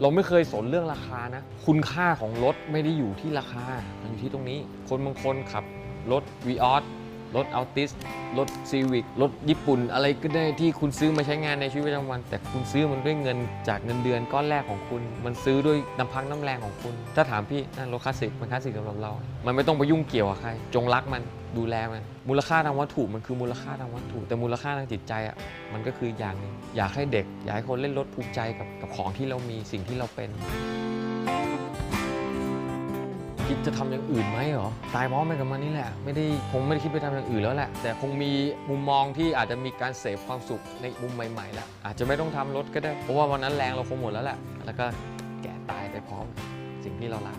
เราไม่เคยสนเรื่องราคานะ คุณค่าของรถไม่ได้อยู่ที่ราคามันอยู่ที่ตรงนี้ คนบางคนขับรถวีออสรถอัลติสรถซีวิกรถญี่ปุ่น อะไรก็ได้ที่คุณซื้อมาใช้งานในชีวิตประจำวัน แต่คุณซื้อมันด้วยเงินจากเงินเดือนก้อนแรกของคุณ มันซื้อด้วยน้ำพักน้ำแรงของคุณ ถ้าถามพี่นั่นรถคลาสสิกมันคลาสสิกสำหรับเรา มันไม่ต้องไปยุ่งเกี่ยวกับใคร จงรักมัน ดูแลมันมูลค่าทางวัตถุมันคือมูลค่าทางวัตถุ แต่มูลค่าทางจิตใจอะมันก็คืออย่างนึงอยากให้เด็ก อยากให้คนเล่นรถภูมิใจกับกับของที่เรามีสิ่งที่เราเป็นคิดจะทำอย่างอื่นไหมเหรอตายพร้อมไปกับมันนี่แหละ ไม่ได้คงไม่ได้คิดไปทำอย่างอื่นแล้วแหละ แต่คงมีมุมมองที่อาจจะมีการเสพความสุขในมุมใหม่ๆแล้วอาจจะไม่ต้องทำรถก็ได้ เพราะว่าวันนั้นแรงเราคงหมดแล้วแหละแล้วก็แก่ตายไปพร้อมสิ่งที่เรารัก